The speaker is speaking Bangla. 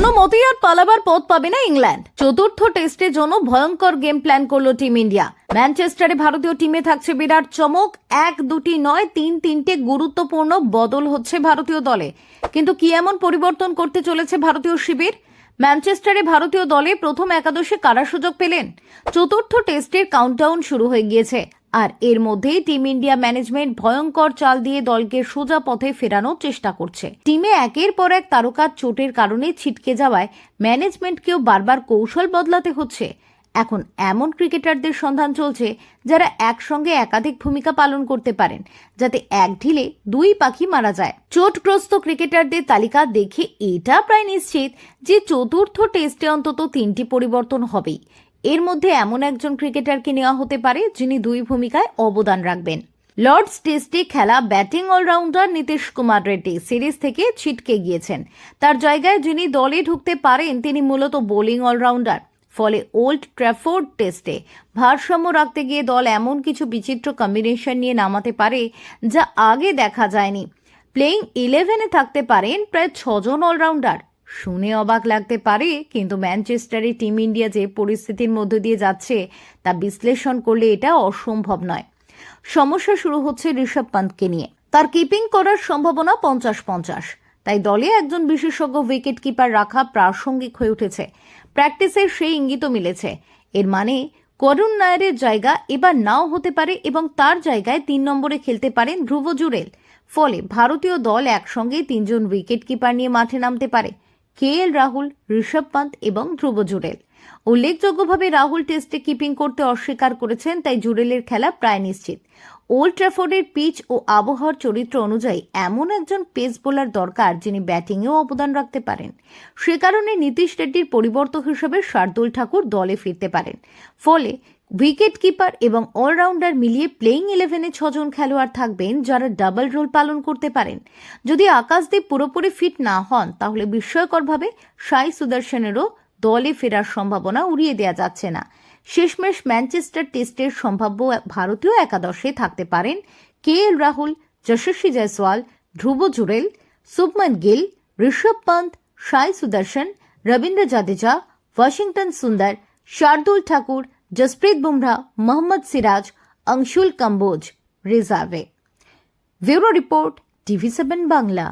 কোনো মতেই আর পালাবার পথ পাবে না ইংল্যান্ড। চতুর্থ টেস্টের জন্য ভয়ঙ্কর গেম প্ল্যান করল টিম ইন্ডিয়া ম্যানচেস্টারে ভারতীয় টিমে থাকছে বিরাট চমক, এক দুটি নয়, তিন তিনটে গুরুত্বপূর্ণ বদল হচ্ছে ভারতীয় দলে। কিন্তু কি এমন পরিবর্তন করতে চলেছে ভারতীয় শিবির? ম্যানচেস্টারে ভারতীয় দলে প্রথম একাদশে কারা সুযোগ পেলেন? চতুর্থ টেস্টের কাউন্টডাউন শুরু হয়ে গিয়েছে। আর এর মধ্যেই টিম ইন্ডিয়া ম্যানেজমেন্ট ভয়ঙ্কর চাল দিয়ে দলকে সোজা পথে ফেরানোর চেষ্টা করছে। টিমে একের পর এক তারকার চোটের কারণে ছিটকে যাওয়ায় ম্যানেজমেন্টকেও বারবার কৌশল বদলাতে হচ্ছে। এখন এমন ক্রিকেটারদের সন্ধান চলছে যারা একসঙ্গে একাধিক ভূমিকা পালন করতে পারেন, যাতে এক ঢিলে দুই পাখি মারা যায়। চোটগ্রস্ত ক্রিকেটারদের তালিকা দেখে এটা প্রায় নিশ্চিত যে চতুর্থ টেস্টে অন্তত তিনটি পরিবর্তন হবেই। এর মধ্যে এমন একজন ক্রিকেটারকে নেওয়া হতে পারে যিনি দুই ভূমিকায় অবদান রাখবেন। লর্ডস টেস্টে খেলা batting allrounder Nitish Kumar Reddy series থেকে ছিটকে গিয়েছেন। তার জায়গায় যিনি দলে ঢুকতে পারেন, তিনি মূলত বোলিং অলরাউন্ডার। ফলে ওল্ড ট্র্যাফোর্ড টেস্টে ভারসাম্য রাখতে গিয়ে দল এমন কিছু বিচিত্র কম্বিনেশন নিয়ে নামাতে পারে যা আগে দেখা যায়নি। প্লেইং ইলেভেনে থাকতে পারেন প্রায় ছজন অলরাউন্ডার। শুনে অবাক লাগতে পারে, কিন্তু ম্যানচেস্টারে টিম ইন্ডিয়া যে পরিস্থিতির মধ্য দিয়ে যাচ্ছে, তা বিশ্লেষণ করলে এটা অসম্ভব নয়। সমস্যা শুরু হচ্ছে ঋষভ পান্তকে নিয়ে। তার কিপিং করার সম্ভাবনা পঞ্চাশ পঞ্চাশ। তাই দলে একজন বিশেষজ্ঞ উইকেট কিপার রাখা প্রাসঙ্গিক হয়ে উঠেছে। প্র্যাকটিসে সেই ইঙ্গিত মিলেছে। এর মানে করুণ নায়ারের জায়গা এবার নাও হতে পারে এবং তার জায়গায় তিন নম্বরে খেলতে পারেন ধ্রুব জুরেল ফলে ভারতীয় দল একসঙ্গে তিনজন উইকেট কিপার নিয়ে মাঠে নামতে পারে। কে এল রাহুল ঋষভ পান্ত এবং ধ্রুব জুরেল উল্লেখযোগ্যভাবে রাহুল টেস্টে কিপিং করতে অস্বীকার করেছেন, তাই জুরেলের খেলা প্রায় নিশ্চিত। ওল্ড ট্র্যাফোর্ডের পিচ ও আবহাওয়ার চরিত্র অনুযায়ী এমন একজন পেস বোলার দরকার যিনি ব্যাটিংয়েও অবদান রাখতে পারেন। সে কারণে নীতিশ রেড্ডির পরিবর্তক হিসেবে শার্দুল ঠাকুর দলে ফিরতে পারেন। ফলে উইকেট কিপার এবং অলরাউন্ডার মিলিয়ে প্লেইং ইলেভেনে ছজন খেলোয়াড় থাকবেন যারা ডাবল রোল পালন করতে পারেন। যদি আকাশদীপ পুরোপুরি ফিট না হন, তাহলে বিস্ময়করভাবে সাই সুদর্শনেরও দলে ফেরার সম্ভাবনা উড়িয়ে দেওয়া যাচ্ছে না। শেষমেশ ম্যানচেস্টার টেস্টের সম্ভাব্য ভারতীয় একাদশে থাকতে পারেন কে এল রাহুল, যশস্বী জয়সওয়াল, ধ্রুব জুরেল শুভমন গিল, ঋষভ পন্ত সাই সুদর্শন, রবীন্দ্র জাদেজা, ওয়াশিংটন সুন্দর, শার্দুল ঠাকুর, জসপ্রীত বুমরা, মোহাম্মদ সিরাজ, অংশুল কম্বোজ রিজার্ভে। Bureau report, TV seven Bangla.